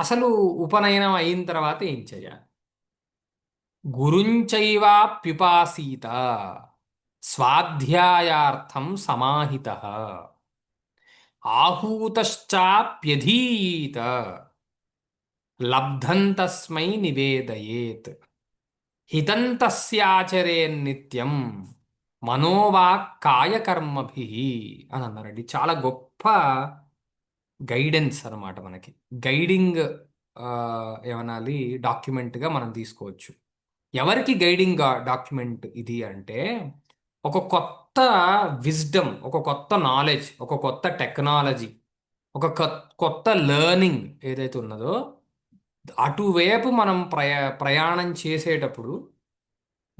అసలు ఉపనయనం అయిన తర్వాత ఏం చేయాలి? గురుంచైవాప్యుపాసీత స్వాధ్యాయార్థం సమాహిత ఆహూతశ్చాప్యధీత లబ్ధం తస్మై నివేదయేత్ హితం తస్యాచరేన్నిత్యం మనోవాక్ కాయకర్మభి అని అన్నారండి. చాలా గొప్ప గైడెన్స్ అన్నమాట మనకి. గైడింగ్ ఏమనాలి? డాక్యుమెంట్గా మనం తీసుకోవచ్చు. ఎవరికి గైడింగ్ డాక్యుమెంట్ ఇది అంటే ఒక కొత్త విజ్డమ్ ఒక కొత్త నాలెడ్జ్ ఒక కొత్త టెక్నాలజీ ఒక కొత్త లెర్నింగ్ ఏదైతే ఉన్నదో అటువైపు మనం ప్రయా ప్రయాణం చేసేటప్పుడు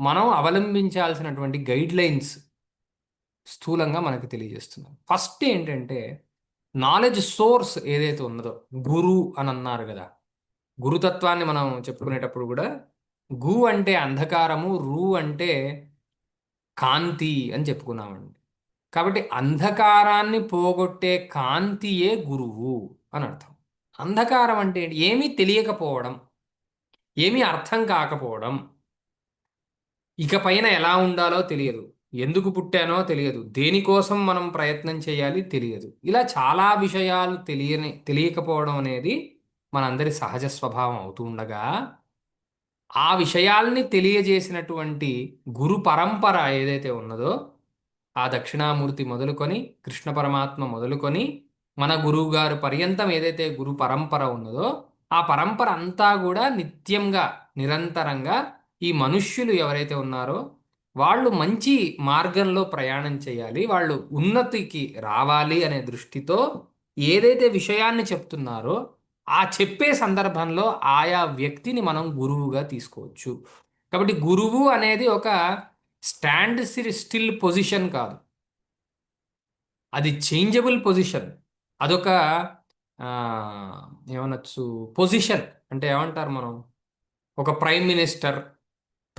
మనం అవలంబించాల్సినటువంటి గైడ్ లైన్స్ స్థూలంగా మనకు తెలియజేస్తున్నాం. ఫస్ట్ ఏంటంటే నాలెడ్జ్ సోర్స్ ఏదైతే ఉన్నదో గురు అని అన్నారు కదా. గురుతత్వాన్ని మనం చెప్పుకునేటప్పుడు కూడా గు అంటే అంధకారము రు అంటే కాంతి అని చెప్పుకున్నామండి. కాబట్టి అంధకారాన్ని పోగొట్టే కాంతియే గురువు అని అర్థం. అంధకారం అంటే ఏంటి? ఏమీ తెలియకపోవడం ఏమీ అర్థం కాకపోవడం ఇక పైన ఎలా ఉండాలో తెలియదు. ఎందుకు పుట్టానో తెలియదు. దేనికోసం మనం ప్రయత్నం చేయాలి తెలియదు. ఇలా చాలా విషయాలు తెలియని తెలియకపోవడం అనేది మనందరి సహజ స్వభావం అవుతూ ఉండగా ఆ విషయాల్ని తెలియజేసినటువంటి గురు పరంపర ఏదైతే ఉన్నదో ఆ దక్షిణామూర్తి మొదలుకొని కృష్ణ పరమాత్మ మొదలుకొని మన గురువు గారు పర్యంతం ఏదైతే గురు పరంపర ఉన్నదో ఆ పరంపర అంతా కూడా నిత్యంగా నిరంతరంగా ఈ మనుష్యులు ఎవరైతే ఉన్నారో వాళ్ళు మంచి మార్గంలో ప్రయాణం చేయాలి వాళ్ళు ఉన్నతికి రావాలి అనే దృష్టితో ఏదైతే విషయాన్ని చెప్తున్నారో ఆ చెప్పే సందర్భంలో ఆయా వ్యక్తిని మనం గురువుగా తీసుకోవచ్చు. కాబట్టి గురువు అనేది ఒక స్టాండ్ స్టిల్ పొజిషన్ కాదు. అది చేంజబుల్ పొజిషన్. అదొక ఏమనొచ్చు పొజిషన్. అంటే ఏమంటారు మనం? ఒక ప్రైమ్ మినిస్టర్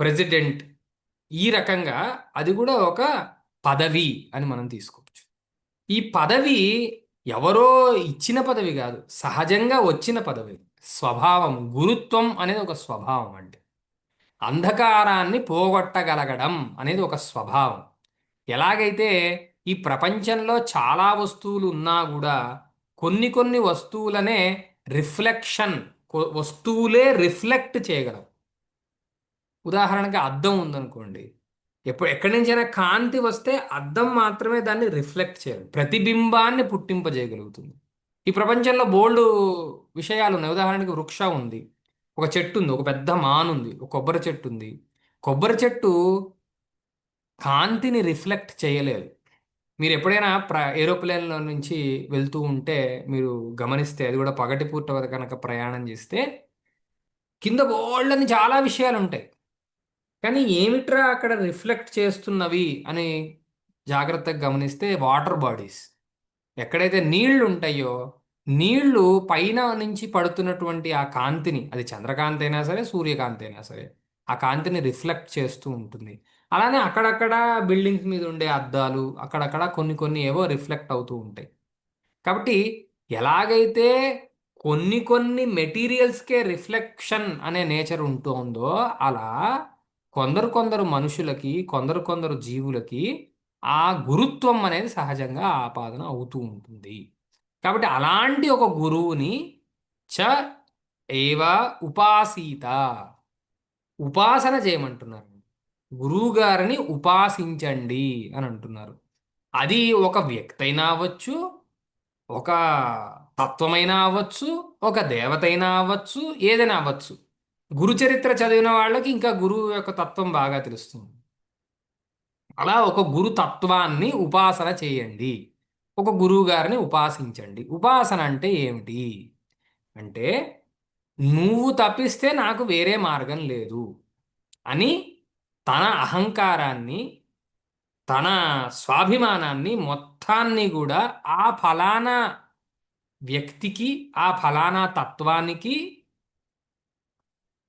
ప్రెసిడెంట్ ఈ రకంగా అది కూడా ఒక పదవి అని మనం తీసుకోవచ్చు. ఈ పదవి ఎవరో ఇచ్చిన పదవి కాదు సహజంగా వచ్చిన పదవి. స్వభావం గురుత్వం అనేది ఒక స్వభావం అంటే అంధకారాన్ని పోగొట్టగలగడం అనేది ఒక స్వభావం. ఎలాగైతే ఈ ప్రపంచంలో చాలా వస్తువులు ఉన్నా కూడా కొన్ని కొన్ని వస్తువులనే రిఫ్లెక్షన్ వస్తువులే రిఫ్లెక్ట్ చేయగలవు. ఉదాహరణకి అద్దం ఉందనుకోండి ఎప్పుడు ఎక్కడి నుంచైనా కాంతి వస్తే అద్దం మాత్రమే దాన్ని రిఫ్లెక్ట్ చేయాలి. ప్రతిబింబాన్ని పుట్టింపజేయగలుగుతుంది. ఈ ప్రపంచంలో బోల్డ్ విషయాలు ఉన్నాయి ఉదాహరణకి వృక్ష ఉంది ఒక చెట్టు ఉంది ఒక పెద్ద మాన్ ఉంది ఒక కొబ్బరి చెట్టు ఉంది. కొబ్బరి చెట్టు కాంతిని రిఫ్లెక్ట్ చేయలేదు. మీరు ఎప్పుడైనా ప్ర ఏరోప్లేన్లో నుంచి వెళ్తూ ఉంటే మీరు గమనిస్తే అది కూడా పగటిపూట కనుక ప్రయాణం చేస్తే కింద బోల్డ్ అని చాలా విషయాలు ఉంటాయి కానీ ఏమిట్రా అక్కడ రిఫ్లెక్ట్ చేస్తున్నవి అని జాగ్రత్తగా గమనిస్తే వాటర్ బాడీస్. ఎక్కడైతే నీళ్ళు ఉంటాయో నీళ్ళు పైన నుంచి పడుతున్నటువంటి ఆ కాంతిని అది చంద్రకాంతి అయినా సరే సూర్యకాంతి అయినా సరే ఆ కాంతిని రిఫ్లెక్ట్ చేస్తూ ఉంటుంది. అలానే అక్కడక్కడ బిల్డింగ్స్ మీద ఉండే అద్దాలు అక్కడక్కడ కొన్ని కొన్ని ఏవో రిఫ్లెక్ట్ అవుతూ ఉంటాయి. కాబట్టి ఎలాగైతే కొన్ని కొన్ని మెటీరియల్స్కే రిఫ్లెక్షన్ అనే నేచర్ ఉంటుందో అలా కొందరు కొందరు మనుషులకి కొందరు కొందరు జీవులకి ఆ గురుత్వం అనేది సహజంగా ఆపాదన అవుతూ ఉంటుంది. కాబట్టి అలాంటి ఒక గురువుని చ ఏవ ఉపాసీత. ఉపాసన చేయమంటున్నారు. గురువు గారిని ఉపాసించండి అని అంటున్నారు. అది ఒక వ్యక్తి అయినా అవ్వచ్చు ఒక తత్వమైనా అవ్వచ్చు ఒక దేవత అయినా అవ్వచ్చు ఏదైనా అవ్వచ్చు. గురు చరిత్ర చదివిన వాళ్ళకి ఇంకా గురువు యొక్క తత్వం బాగా తెలుస్తుంది. అలా ఒక గురు తత్వాన్ని ఉపాసన చేయండి. ఒక గురువు గారిని ఉపాసించండి. ఉపాసన అంటే ఏమిటి? అంటే నువ్వు తప్పిస్తే నాకు వేరే మార్గం లేదు అని తన అహంకారాన్ని తన స్వాభిమానాన్ని మొత్తాన్ని కూడా ఆ ఫలానా వ్యక్తికి ఆ ఫలానా తత్వానికి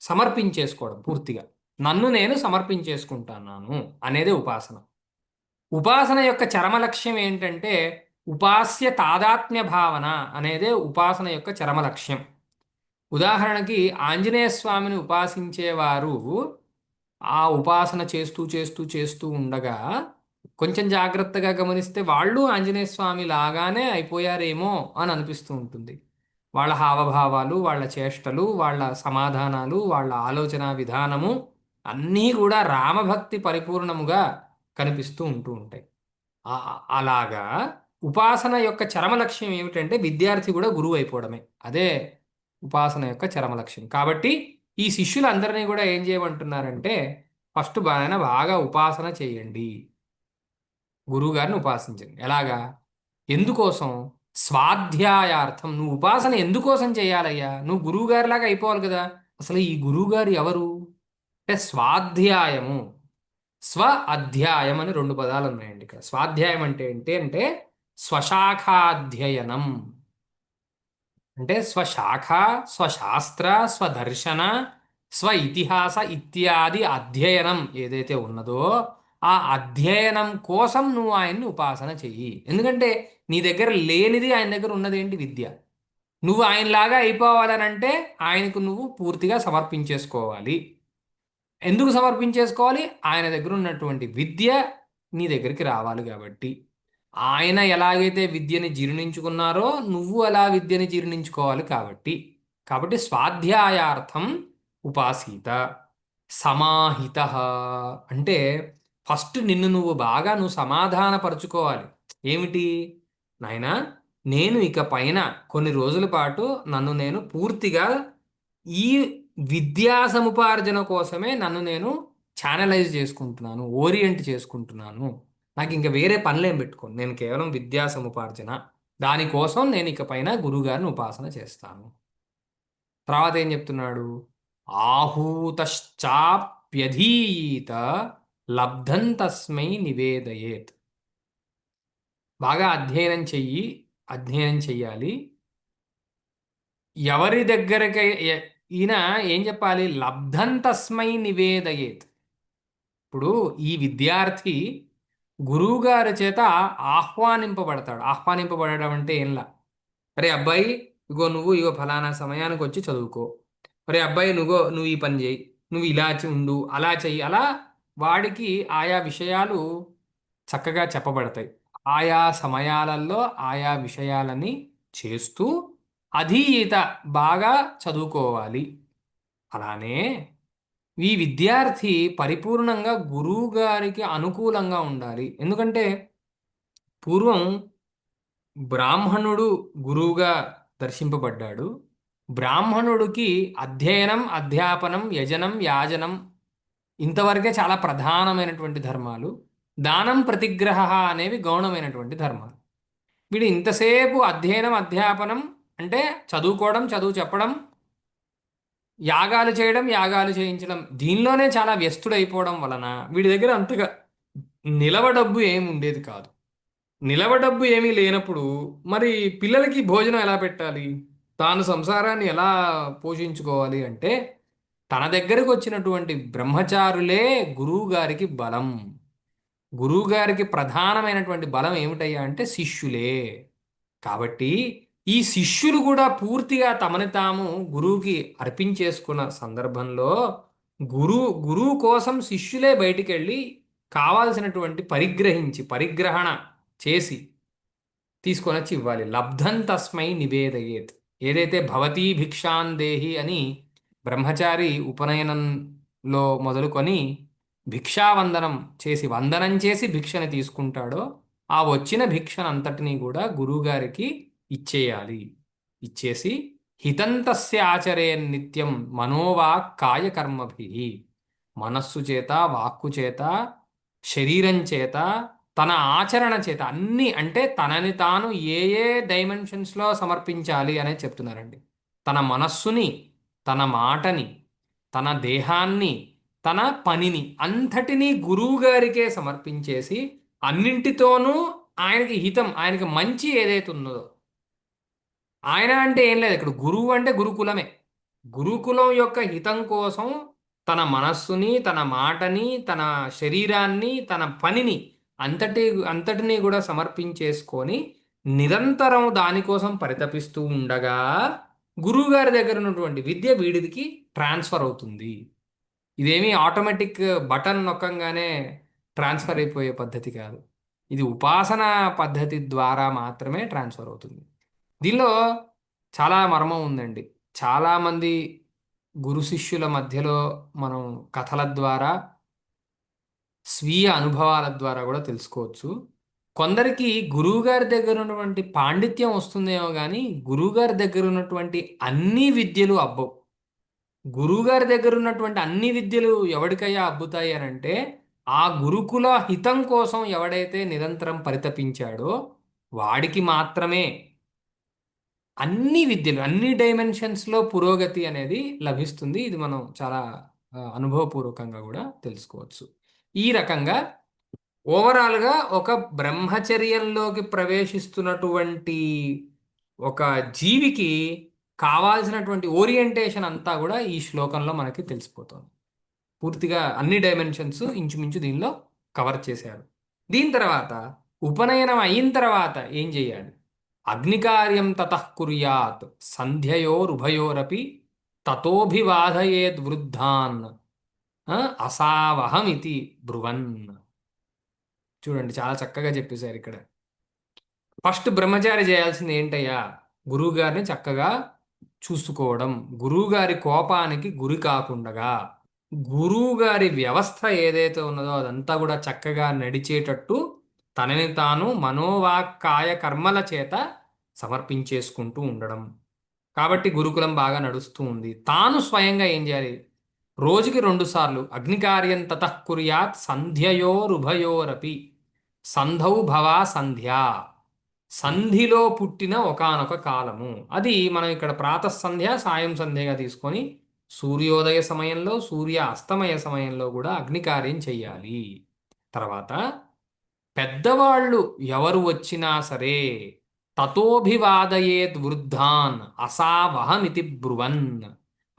సమర్పించేసుకోవడం పూర్తిగా. నన్ను నేను సమర్పించేసుకుంటున్నాను అనేదే ఉపాసన. ఉపాసన యొక్క చరమ లక్ష్యం ఏంటంటే ఉపాస్య తాదాత్మ్య భావన అనేదే ఉపాసన యొక్క చరమ లక్ష్యం. ఉదాహరణకి ఆంజనేయ స్వామిని ఉపాసించేవారు ఆ ఉపాసన చేస్తూ చేస్తూ చేస్తూ ఉండగా కొంచెం జాగ్రత్తగా గమనిస్తే వాళ్ళు ఆంజనేయ స్వామి లాగానే అయిపోయారేమో అని అనిపిస్తూ ఉంటుంది. వాళ్ళ హావభావాలు వాళ్ళ చేష్టలు వాళ్ళ సమాధానాలు వాళ్ళ ఆలోచన విధానము అన్నీ కూడా రామభక్తి పరిపూర్ణముగా కనిపిస్తూ ఉంటూ ఉంటాయి. అలాగా ఉపాసన యొక్క చరమ లక్ష్యం ఏమిటంటే విద్యార్థి కూడా గురువు అయిపోవడమే. అదే ఉపాసన యొక్క చరమ లక్ష్యం కాబట్టి ఈ శిష్యులందరినీ కూడా ఏం చేయమంటున్నారంటే ఫస్ట్ బాగా బాగా ఉపాసన చేయండి. గురువుగారిని ఉపాసించండి. ఎలాగా? ఎందుకోసం? స్వాధ్యాయార్థం. నువ్వు ఉపాసన ఎందుకోసం చేయాలయ్యా? నువ్వు గురువుగారిలాగా అయిపోవాలి కదా. అసలు ఈ గురువుగారు ఎవరు? అంటే స్వాధ్యాయము. స్వ అధ్యాయం అని రెండు పదాలు ఉన్నాయండి ఇక్కడ. స్వాధ్యాయం అంటే ఏంటి అంటే స్వశాఖాధ్యయనం. అంటే స్వశాఖ స్వశాస్త్ర స్వదర్శన స్వ ఇతిహాస ఇత్యాది అధ్యయనం ఏదైతే ఉన్నదో ఆ అధ్యయనం కోసం నువ్వు ఆయన్ని ఉపాసన చెయ్యి. ఎందుకంటే నీ దగ్గర లేనిది ఆయన దగ్గర ఉన్నది ఏంటి? విద్య. నువ్వు ఆయనలాగా అయిపోవాలనంటే ఆయనకు నువ్వు పూర్తిగా సమర్పించేసుకోవాలి. ఎందుకు సమర్పించేసుకోవాలి? ఆయన దగ్గర ఉన్నటువంటి విద్య నీ దగ్గరికి రావాలి కాబట్టి. ఆయన ఎలాగైతే విద్యని జీర్ణించుకున్నారో నువ్వు అలా విద్యని జీర్ణించుకోవాలి కాబట్టి. కాబట్టి స్వాధ్యాయార్థం ఉపాసీత. సమాహిత. అంటే ఫస్ట్ నిన్ను నువ్వు బాగా నువ్వు సమాధానపరచుకోవాలి. ఏమిటి? నాయనా నేను ఇక పైన కొన్ని రోజుల పాటు నన్ను నేను పూర్తిగా ఈ విద్యా సముపార్జన కోసమే నన్ను నేను ఛానలైజ్ చేసుకుంటున్నాను ఓరియంట్ చేసుకుంటున్నాను. నాకు ఇంకా వేరే పనులేం పెట్టుకోను. నేను కేవలం విద్యా సముపార్జన దానికోసం నేను ఇక పైన గురుగారిని ఉపాసన చేస్తాను. తర్వాత ఏం చెప్తున్నాడు? ఆహూతశ్చాప్యధీత లబ్ధం తస్మై నివేదయేత్. బాగా అధ్యయనం చెయ్యి అధ్యయనం చెయ్యాలి. ఎవరి దగ్గరకి ఈయన ఏం చెప్పాలి? లబ్ధం తస్మై నివేదయేత్. ఇప్పుడు ఈ విద్యార్థి గురువుగారి చేత ఆహ్వానింపబడతాడు. ఆహ్వానింపబడడం అంటే ఏంలా? అరే అబ్బాయి ఇగో నువ్వు ఇగో ఫలానా సమయానికి వచ్చి చదువుకో. అరే అబ్బాయి నువ్వు నువ్వు ఈ పని చేయి నువ్వు ఇలా ఉండు అలా చెయ్యి అలా వాడికి ఆయా విషయాలు చక్కగా చెప్పబడతాయి. ఆయా సమయాలలో ఆయా విషయాలని చేస్తూ అధీత బాగా చదువుకోవాలి. అలానే ఈ విద్యార్థి పరిపూర్ణంగా గురువు గారికి అనుకూలంగా ఉండాలి. ఎందుకంటే పూర్వం బ్రాహ్మణుడు గురువుగా దర్శింపబడ్డాడు. బ్రాహ్మణుడికి అధ్యయనం అధ్యాపనం యజనం యాజనం ఇంతవరకే చాలా ప్రధానమైనటువంటి ధర్మాలు. దానం ప్రతిగ్రహ అనేవి గౌణమైనటువంటి ధర్మాలు. వీడు ఇంతసేపు అధ్యయనం అధ్యాపనం అంటే చదువుకోవడం చదువు చెప్పడం యాగాలు చేయడం యాగాలు చేయించడం దీనిలోనే చాలా వ్యస్తుడైపోవడం వలన వీడి దగ్గర అంతగా నిలవ డబ్బు ఏమి ఉండేది కాదు. నిలవ డబ్బు ఏమీ లేనప్పుడు మరి పిల్లలకి భోజనం ఎలా పెట్టాలి? తాను సంసారాన్ని ఎలా పోషించుకోవాలి అంటే తన దగ్గరకు వచ్చినటువంటి బ్రహ్మచారులే గురువు గారికి బలం. గురువు గారికి ప్రధానమైనటువంటి బలం ఏమిటయ్యా అంటే శిష్యులే. కాబట్టి ఈ శిష్యులు కూడా పూర్తిగా తమని తాము గురువుకి అర్పించేసుకున్న సందర్భంలో గురువు గురువు కోసం శిష్యులే బయటికి వెళ్ళి కావాల్సినటువంటి పరిగ్రహించి పరిగ్రహణ చేసి తీసుకొని వచ్చి ఇవ్వాలి. లబ్ధం తస్మై నివేదయేత్. ఏదైతే భవతీ భిక్షాందేహి అని బ్రహ్మచారి ఉపనయనంలో మొదలుకొని భిక్షావందనం చేసి వందనం చేసి భిక్షని తీసుకుంటాడో ఆ వచ్చిన భిక్షనంతటినీ కూడా గురువుగారికి ఇచ్చేయాలి. ఇచ్చేసి హితంతస్య ఆచరే నిత్యం మనోవా కాయకర్మభి మనస్సు చేత వాక్కు చేత శరీరం చేత తన ఆచరణ చేత అన్ని అంటే తనని తాను ఏ ఏ డైమెన్షన్స్లో సమర్పించాలి అనేది చెప్తున్నారండి. తన మనస్సుని తన మాటని తన దేహాన్ని తన పనిని అంతటినీ గురువు గారికే సమర్పించేసి అన్నింటితోనూ ఆయనకి హితం ఆయనకి మంచి ఏదైతే ఉన్నదో. ఆయన అంటే ఏం లేదు. ఇక్కడ గురువు అంటే గురుకులమే. గురుకులం యొక్క హితం కోసం తన మనస్సుని తన మాటని తన శరీరాన్ని తన పనిని అంతటి అంతటినీ కూడా సమర్పించేసుకొని నిరంతరం దానికోసం పరితపిస్తూ ఉండగా గురువు గారి దగ్గర ఉన్నటువంటి విద్య వీడిదికి ట్రాన్స్ఫర్ అవుతుంది. ఇదేమీ ఆటోమేటిక్ బటన్ నొక్కంగానే ట్రాన్స్ఫర్ అయిపోయే పద్ధతి కాదు. ఇది ఉపాసన పద్ధతి ద్వారా మాత్రమే ట్రాన్స్ఫర్ అవుతుంది. దీనిలో చాలా మర్మం ఉందండి. చాలామంది గురు శిష్యుల మధ్యలో మనం కథల ద్వారా స్వీయ అనుభవాల ద్వారా కూడా తెలుసుకోవచ్చు. కొందరికి గురువుగారి దగ్గర ఉన్నటువంటి పాండిత్యం వస్తుందేమో కానీ గురువుగారి దగ్గర ఉన్నటువంటి అన్ని విద్యలు అబ్బవు. గురువుగారి దగ్గర ఉన్నటువంటి అన్ని విద్యలు ఎవరికయ్యా అబ్బుతాయి అని అంటే ఆ గురుకుల హితం కోసం ఎవడైతే నిరంతరం పరితపించాడో వాడికి మాత్రమే. అన్ని విద్యలు అన్ని డైమెన్షన్స్లో పురోగతి అనేది లభిస్తుంది. ఇది మనం చాలా అనుభవపూర్వకంగా కూడా తెలుసుకోవచ్చు. ఈ రకంగా ఓవరాల్గా ఒక బ్రహ్మచర్యంలోకి ప్రవేశిస్తున్నటువంటి ఒక జీవికి కావాల్సినటువంటి ఓరియంటేషన్ అంతా కూడా ఈ శ్లోకంలో మనకి తెలిసిపోతుంది. పూర్తిగా అన్ని డైమెన్షన్స్ ఇంచుమించు దీనిలో కవర్ చేశారు. దీని తర్వాత ఉపనయనం అయిన తర్వాత ఏం చేయాలి? అగ్నికార్యం తతః కుర్యాత్ సంధ్యయోరుభయోరపి తతోభివాధయేద్ వృద్ధాన్ అసావహమితి బ్రువన్. చూడండి చాలా చక్కగా చెప్పేశారు ఇక్కడ. ఫస్ట్ బ్రహ్మచారి చేయాల్సింది ఏంటయ్యా? గురువుగారిని చక్కగా చూసుకోవడం. గురువుగారి కోపానికి గురి కాకుండగా. గురువుగారి వ్యవస్థ ఏదైతే ఉన్నదో అదంతా కూడా చక్కగా నడిచేటట్టు తనని తాను మనోవాక్కాయ కర్మల చేత సమర్పించేసుకుంటూ ఉండడం. కాబట్టి గురుకులం బాగా నడుస్తూ ఉంది. తాను స్వయంగా ఏం చేయాలి? రోజుకి రెండుసార్లు అగ్నికార్యం తతః కుర్యాత్ సంధ్యయోరుభయోరపి. సంధౌ భవా సంధ్య. సంధిలో పుట్టిన ఒకానొక కాలము. అది మనం ఇక్కడ ప్రాత సంధ్య సాయం సంధ్యగా తీసుకొని సూర్యోదయ సమయంలో సూర్య అస్తమయ సమయంలో కూడా అగ్నికార్యం చెయ్యాలి. తర్వాత పెద్దవాళ్ళు ఎవరు వచ్చినా సరే తతోభివాదయేత్ వృద్ధాన్ అసావహమితి బ్రువన్.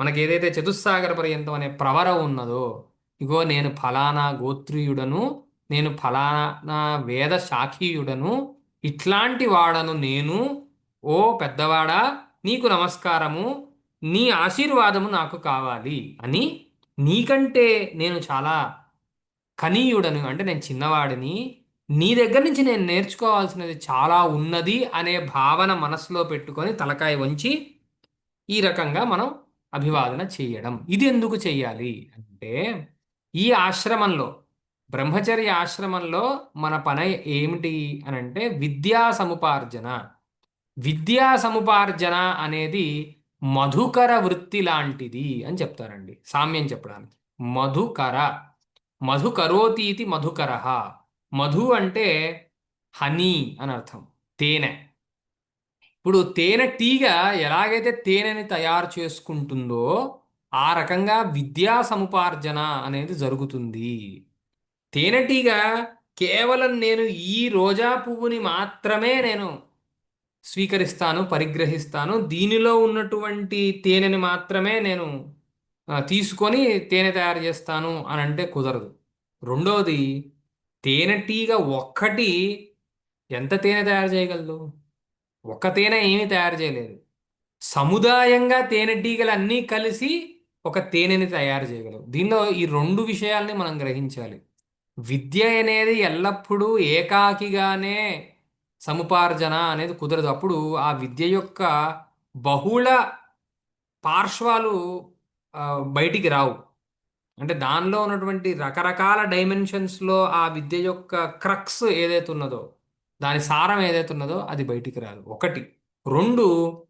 మనకి ఏదైతే చతుస్సాగర పర్యంతం అనే ప్రవర ఉన్నదో ఇగో నేను ఫలానా గోత్రీయుడను నేను ఫలానా వేద శాఖీయుడను ఇట్లాంటి వాడను నేను. ఓ పెద్దవాడా నీకు నమస్కారము నీ ఆశీర్వాదము నాకు కావాలి అని నీకంటే నేను చాలా కనీయుడను అంటే నేను చిన్నవాడిని నీ దగ్గర నుంచి నేను నేర్చుకోవాల్సినది చాలా ఉన్నది అనే భావన మనసులో పెట్టుకొని తలకాయ వంచి ఈ రకంగా మనం అభివాదన చేయడం. ఇది ఎందుకు చేయాలి అంటే ఈ ఆశ్రమంలో బ్రహ్మచర్య ఆశ్రమంలో మన పని ఏమిటి అని అంటే విద్యా సముపార్జన. విద్యా సముపార్జన అనేది మధుకర వృత్తి లాంటిది అని చెప్తారండి సామ్యం చెప్పడానికి. మధుకర. మధుకరోతీతి మధుకర. మధు అంటే హనీ అని అర్థం తేనె. ఇప్పుడు తేనె తీగ ఎలాగైతే తేనెని తయారు చేసుకుంటుందో ఆ రకంగా విద్యా సముపార్జన అనేది జరుగుతుంది. తేనెటీగ కేవలం నేను ఈ రోజా పువ్వుని మాత్రమే నేను స్వీకరిస్తాను పరిగ్రహిస్తాను. దీనిలో ఉన్నటువంటి తేనెని మాత్రమే నేను తీసుకొని తేనె తయారు చేస్తాను అని అంటే కుదరదు. రెండవది తేనెటీగ ఒక్కటి ఎంత తేనె తయారు చేయగలదు? ఒక తేనె ఏమీ తయారు చేయలేదు. సముదాయంగా తేనెటీగలు అన్నీ కలిసి ఒక తేనెని తయారు చేయగలవు. దీనిలో ఈ రెండు విషయాల్ని మనం గ్రహించాలి. విద్య అనేది ఎల్లప్పుడూ ఏకాకిగానే సముపార్జన అనేది కుదరదు. అప్పుడు ఆ విద్య యొక్క బహుళ పార్శ్వాలు బయటికి రావు. అంటే దానిలో ఉన్నటువంటి రకరకాల డైమెన్షన్స్లో ఆ విద్య యొక్క క్రక్స్ ఏదైతే ఉన్నదో దాని సారం ఏదైతే ఉన్నదో అది బయటికి రాదు. ఒకటి. రెండు.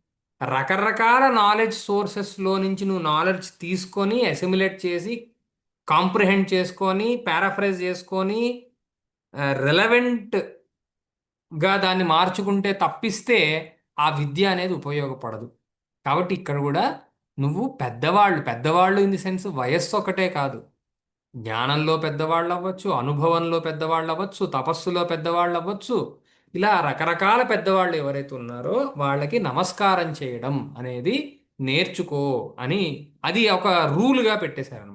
రకరకాల నాలెడ్జ్ సోర్సెస్లో నుంచి నువ్వు నాలెడ్జ్ తీసుకొని అసిమిలేట్ చేసి కాంప్రిహెండ్ చేసుకొని పారాఫ్రైజ్ చేసుకొని రెలవెంట్గా దాన్ని మార్చుకుంటే తప్పిస్తే ఆ విద్య అనేది ఉపయోగపడదు. కాబట్టి ఇక్కడ కూడా నువ్వు పెద్దవాళ్ళు పెద్దవాళ్ళు ఇన్ ది సెన్స్ వయస్సు ఒకటే కాదు. జ్ఞానంలో పెద్దవాళ్ళు అవ్వచ్చు అనుభవంలో పెద్దవాళ్ళు అవ్వచ్చు తపస్సులో పెద్దవాళ్ళు అవ్వచ్చు. ఇలా రకరకాల పెద్దవాళ్ళు ఎవరైతే ఉన్నారో వాళ్ళకి నమస్కారం చేయడం అనేది నేర్చుకో అని అది ఒక రూల్గా పెట్టేశారనమాట.